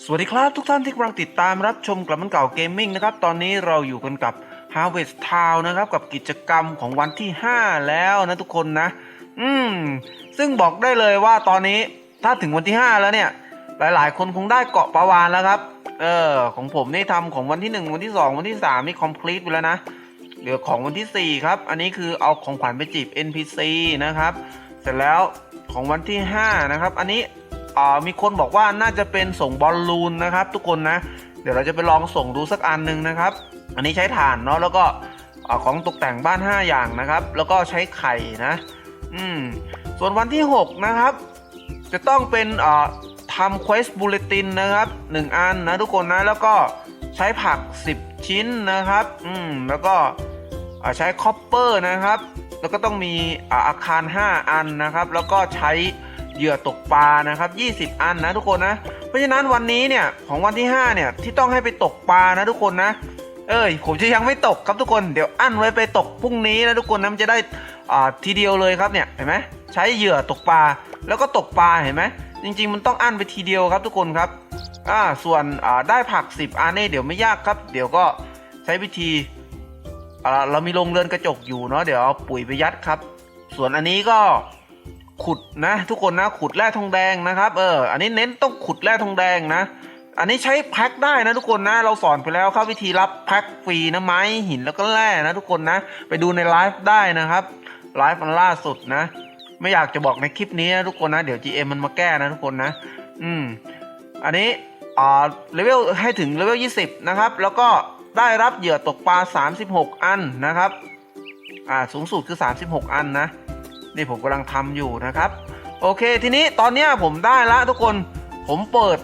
สวัสดีครับทุกท่านที่กำลังติดตามรับชมกลับมันเก่าเกมมิ่งนะครับ ตอนนี้เราอยู่กันกับ Harvest Town นะครับ กับกิจกรรมของวันที่ 5 แล้วนะทุกคนนะ อืม ซึ่งบอกได้เลยว่าตอนนี้ถ้าถึงวันที่ 5 แล้วเนี่ย หลายๆ คนคงได้เกาะปาวานแล้วครับ เออ ของผมนี่ทำของวันที่ 1 วันที่ 2 วันที่ 3 นี่ complete ไปแล้วนะ เหลือของวันที่ 4 ครับ อันนี้คือเอาของขวัญไปจีบ NPC นะครับ เสร็จแล้วของวันที่ 5 นะครับ อันนี้ มีคนบอกว่าน่าจะเป็นส่งบอลลูนนะครับ ทุกคนนะ เดี๋ยวเราจะไปลองส่งดูสักอันหนึ่งนะครับ อันนี้ใช้ถ่านเนาะแล้วก็อของตกแต่งบ้าน 5 อย่างนะครับ แล้วก็ใช้ไข่นะ อืม ส่วนวันที่ 6 นะครับ จะต้องเป็นทำเควสบูเลตินนะครับ 1 อันนะทุกคนนะ แล้วก็ใช้ผัก 10 ชิ้นนะครับ อืม แล้วก็ใช้คอปเปอร์นะครับ แล้วก็ต้องมีอาอาคาร 5 อันนะครับ แล้วก็ใช้ เหยื่อตกปลานะครับ 20 อันนะทุกคนนะ เพราะฉะนั้นวันนี้เนี่ยของวันที่ 5 เนี่ยที่ต้องให้ไปตกปลานะทุกคนนะ เอ้ยผมจะยังไม่ตกครับทุกคนเดี๋ยวอั้นไว้ไปตกพรุ่งนี้นะทุกคนนะมันจะได้อ่าทีเดียวเลยครับเนี่ยเห็นไหมใช้เหยื่อตกปลาแล้วก็ตกปลาเห็นไหมจริง ๆ มันต้องอั้นไปทีเดียวครับทุกคนครับอ่าส่วนอ่าได้ผัก 10 อันนี่เดี๋ยวไม่ยากครับ เดี๋ยวก็ใช้วิธีอ่าเรามีโรงเรือนกระจกอยู่เนาะเดี๋ยวเอาปุ๋ยไปยัดครับ ส่วนอันนี้ก็ ขุดนะ ทุกคนนะขุดแร่ทองแดงนะครับเอออันนี้เน้นต้องขุดแร่ทองแดงนะ อันนี้ใช้แพ็คได้นะทุกคนนะ เราสอนไปแล้วครับวิธีรับแพ็คฟรีนะไม้หินแล้วก็แร่นะ ทุกคนนะ ไปดูในไลฟ์ได้นะครับไลฟ์มันล่าสุดนะ ไม่อยากจะบอกในคลิปนี้นะทุกคนนะ เดี๋ยว GM มันมาแก้นะทุกคนนะ อืมอันนี้อ่าเลเวลให้ถึงเลเวล20 นะครับ แล้วก็ได้รับเหยื่อตกปลา 36 อันนะครับ อ่าสูงสุดคือ 36 อันนะ นี่ผมกำลังทำอยู่นะครับ โอเคทีนี้ตอนนี้ผมได้ละทุกคนผมเปิด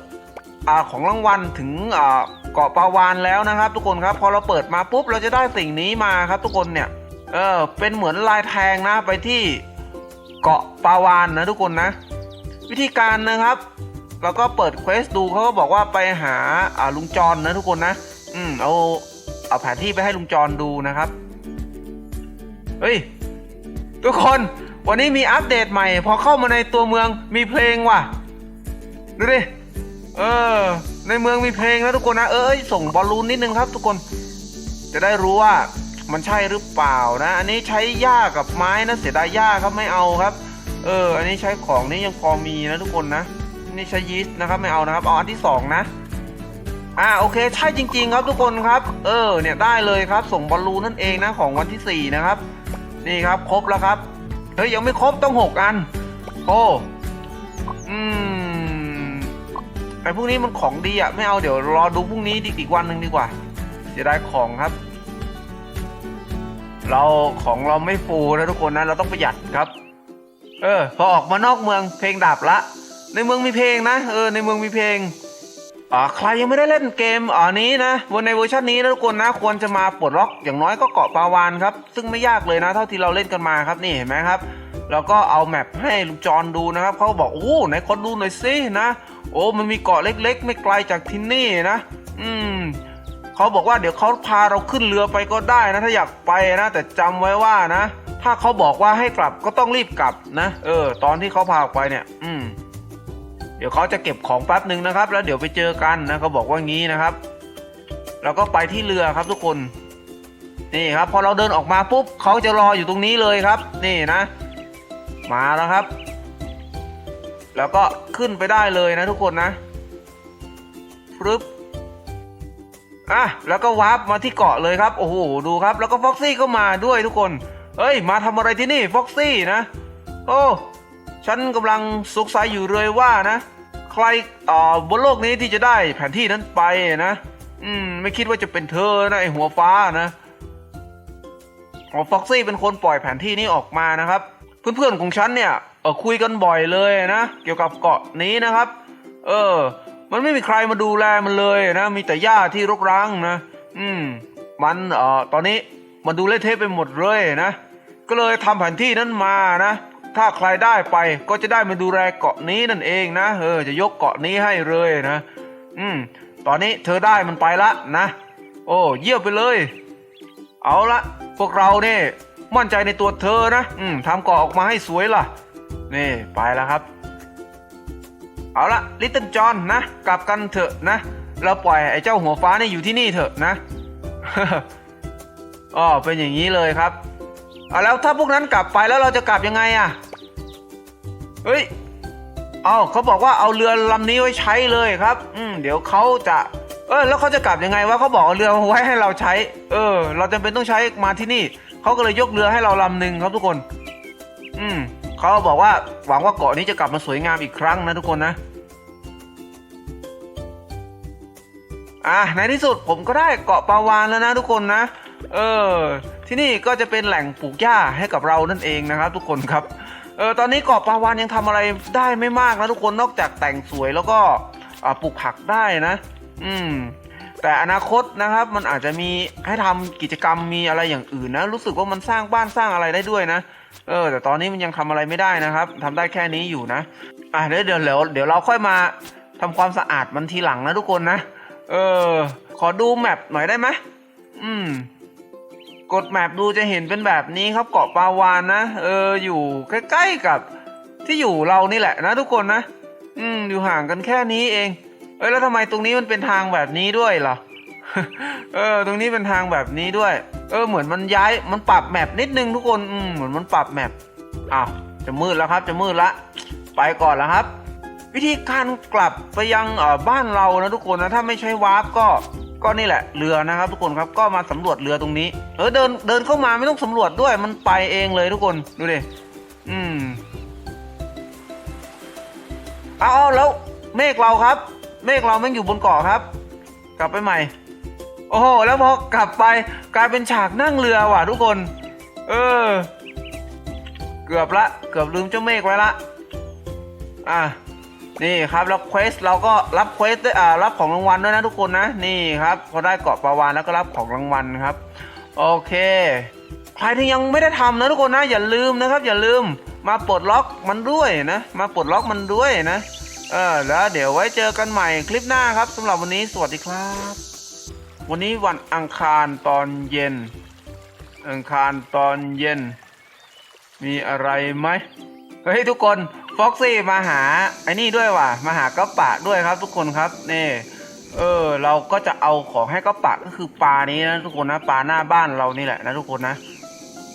อของรางวัลถึงเกาะปาวานแล้วนะครับ ทุกคนครับพอเราเปิดมาปุ๊บเราจะได้สิ่งนี้มาครับ ทุกคนเนี่ยเออเป็นเหมือนลายแทงนะไปที่เกาะปาวานนะทุกคนนะ วิธีการนะครับเราก็เปิดเควสดูเขาก็บอกว่าไปหาลุงจรนะทุกคนนะ อืมเอาเอาแผนที่ไปให้ลุงจรดูนะครับ เฮ้ย ทุกคน วันนี้มีอัปเดตใหม่ พอเข้ามาในตัวเมืองมีเพลงว่ะ ดูดิ เออ ในเมืองมีเพลงนะทุกคนนะ เอ้ย ส่งบอลลูนนิดนึงครับ ทุกคน จะได้รู้ว่ามันใช่หรือเปล่านะ อันนี้ใช้หญ้ากับไม้นะ เสียดายหญ้าครับไม่เอาครับ เออ อันนี้ใช้ของนี้ยังพอมีนะทุกคนนะ นี่ใช้ยีสต์นะครับไม่เอานะครับ เอาอันที่สองนะอ่าโอเคใช่จริง ๆ ครับทุกคนครับ เออเนี่ยได้เลยครับ ส่งบอลลูนนั่นเองนะของวันที่สี่นะครับ นี่ครับครบแล้วครับ เฮ้ยยังไม่ครบต้องหกอัน โอ้อืมไอ้พวกนี้มันของดีอะ ไม่เอาเดี๋ยวรอดูพรุ่งนี้อีกวันหนึ่งดีกว่าเสียดายของครับ เราของเราไม่ฟูนะทุกคนนะเราต้องประหยัดครับ เออ พอออกมานอกเมืองเพลงดับละ ในเมืองมีเพลงนะ เออ ในเมืองมีเพลง อ่าใครยังไม่ได้เล่นเกมอ่านี้นะวันในเวอร์ชันนี้นะทุกคนนะควรจะมาปลดล็อกอย่างน้อยก็เกาะปาวานครับ ซึ่งไม่ยากเลยนะเท่าที่เราเล่นกันมาครับนี่เห็นไหมครับ แล้วก็เอาแมปให้ลุงจรดูนะครับเขาบอกโอ้ไหนคนดูหน่อยสินะโอ้มันมีเกาะเล็ก ๆ ไม่ไกลจากที่นี่นะ อืมเขาบอกว่าเดี๋ยวเขาพาเราขึ้นเรือไปก็ได้นะ ถ้าอยากไปนะ แต่จำไว้ว่านะ ถ้าเขาบอกว่าให้กลับก็ต้องรีบกลับนะ เออ ตอนที่เขาพาออกไปเนี่ย อืม เดี๋ยวเขาจะเก็บของแป๊บหนึ่งนะครับ แล้วเดี๋ยวไปเจอกันนะเขาบอกว่างี้นะครับแล้วก็ไปที่เรือครับทุกคนนี่ครับพอเราเดินออกมาปุ๊บเขาจะรออยู่ตรงนี้เลยครับ นี่นะ มาแล้วครับ แล้วก็ขึ้นไปได้เลยนะทุกคนนะปึ๊บอะแล้วก็วาร์ปมาที่เกาะเลยครับโอ้โหดูครับ แล้วก็ฟ็อกซี่ก็มาด้วยทุกคนเฮ้ย มาทำอะไรที่นี่ฟ็อกซี่นะ โอ้ ฉันกำลังสงสัยอยู่เลยว่านะ ใครบนโลกนี้ที่จะได้แผนที่นั้นไปนะ อืม ไม่คิดว่าจะเป็นเธอนะไอหัวฟ้านะขอฟ็อกซี่เป็นคนปล่อยแผนที่นี้ออกมานะครับ เพื่อนๆของฉันเนี่ยเออคุยกันบ่อยเลยนะ เกี่ยวกับเกาะนี้นะครับ เออ มันไม่มีใครมาดูแลมันเลยนะ มีแต่หญ้าที่รกร้างนะ อืม มันเอ่อตอนนี้มันดูเละเทะไปหมดเลยนะ ก็เลยทำแผนที่นั้นมานะ ถ้าใครได้ไปก็จะได้มาดูแลเกาะนี้นั่นเองนะเออจะยกเกาะนี้ให้เลยนะ อืม ตอนนี้เธอได้มันไปละนะ โอ้เยี่ยมไปเลย เอาละพวกเราเนี่ยมั่นใจในตัวเธอนะ อืมทำเกาะออกมาให้สวยล่ะ นี่ไปแล้วครับ เอาละลิตเติ้ลจอห์นนะ กลับกันเถอะนะ เราปล่อยไอ้เจ้าหัวฟ้าเนี่ยอยู่ที่นี่เถอะนะอ๋อเป็นอย่างนี้เลยครับ เอาแล้วถ้าพวกนั้นกลับไปแล้วเราจะกลับยังไงอะ่ะ เฮ้ย เอาเขาบอกว่าเอาเรือลำนี้ไว้ใช้เลยครับ อืมเดี๋ยวเขาจะ เออ แล้วเขาจะกลับยังไงวะเขาบอกเอาเรือไว้ให้เราใช้ เออ เราจำเป็นต้องใช้มาที่นี่ เขาก็เลยยกเรือให้เราลำหนึ่งครับทุกคน อืมเขาบอกว่าหวังว่าเกาะนี้จะกลับมาสวยงามอีกครั้งนะทุกคนนะ อะในที่สุดผมก็ได้เกาะปาวานแล้วนะทุกคนนะ เออ ที่นี่ก็จะเป็นแหล่งปลูกหญ้าให้กับเรานั่นเองนะครับ ทุกคนครับ เออตอนนี้เกาะปาวานยังทำอะไรได้ไม่มากนะทุกคนนอกจากแต่งสวยแล้วก็ปลูกผักได้นะ อืมแต่อนาคตนะครับมันอาจจะมีให้ทำกิจกรรมมีอะไรอย่างอื่นนะ รู้สึกว่ามันสร้างบ้านสร้างอะไรได้ด้วยนะ เออ แต่ตอนนี้มันยังทำอะไรไม่ได้นะครับทำได้แค่นี้อยู่นะ อะเดี๋ยวเดี๋ยวเดี๋ยวเดี๋ยวเราค่อยมาทำความสะอาดมันทีหลังนะทุกคนนะ เออ ขอดูแมปหน่อยได้ไหมอืม กดแมปดูจะเห็นเป็นแบบนี้ครับเกาะปาวานนะ เออ อยู่ใกล้ๆกับ ที่อยู่เรานี่แหละนะทุกคนนะ อืม อยู่ห่างกันแค่นี้เอง เอ้ยแล้วทำไมตรงนี้มันเป็นทางแบบนี้ด้วยล่ะ เออ ตรงนี้เป็นทางแบบนี้ด้วย เออ เหมือนมันย้าย มันปรับแมปนิดนึงทุกคน อืม เหมือนมันปรับแมปอ้าว จะมืดแล้วครับ จะมืดละ ไปก่อนแล้วครับ วิธีการกลับไปยังบ้านเรานะทุกคนนะถ้าไม่ใช้วาร์ปก็ก็นี่แหละเรือนะครับ ทุกคนครับก็มาสำรวจเรือตรงนี้เออเดินเดินเข้ามาไม่ต้องสำรวจด้วยมันไปเองเลยทุกคนดูดิอืมอาเอาแล้วเมฆเราครับ เมฆเราแม่งอยู่บนเกาะครับ กลับไปใหม่ โอ้โหแล้วพอกลับไปกลายเป็นฉากนั่งเรือว่ะทุกคน เออ เกือบละ เกือบลืมเจ้าเมฆไว้ละ อะ นี่ครับแล้วเควสเราก็รับเควสอ่ารับของรางวัลด้วยนะทุกคนนะนี่ครับพอได้เกาะปลาวานแล้วก็รับของรางวัลครับ โอเค ใครที่ยังไม่ได้ทำนะทุกคนนะอย่าลืมนะครับ อย่าลืมมาปลดล็อกมันด้วยนะ มาปลดล็อกมันด้วยนะเออแล้วเดี๋ยวไว้เจอกันใหม่คลิปหน้าครับสำหรับวันนี้สวัสดีครับ วันนี้วันอังคารตอนเย็น อังคารตอนเย็น มีอะไรไหมเฮ้ยทุกคน ฟ็อกซี่มาหาไอ้นี่ด้วยว่ะมาหากระปะด้วยครับ ทุกคนครับนี่เออเราก็จะเอาของให้กระปะก็คือปลานี้นะทุกคนนะปลาหน้าบ้านเรานี่แหละนะทุกคนนะ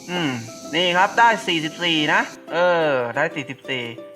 อืมนี่ครับได้ 44 นะ เออ ได้ 44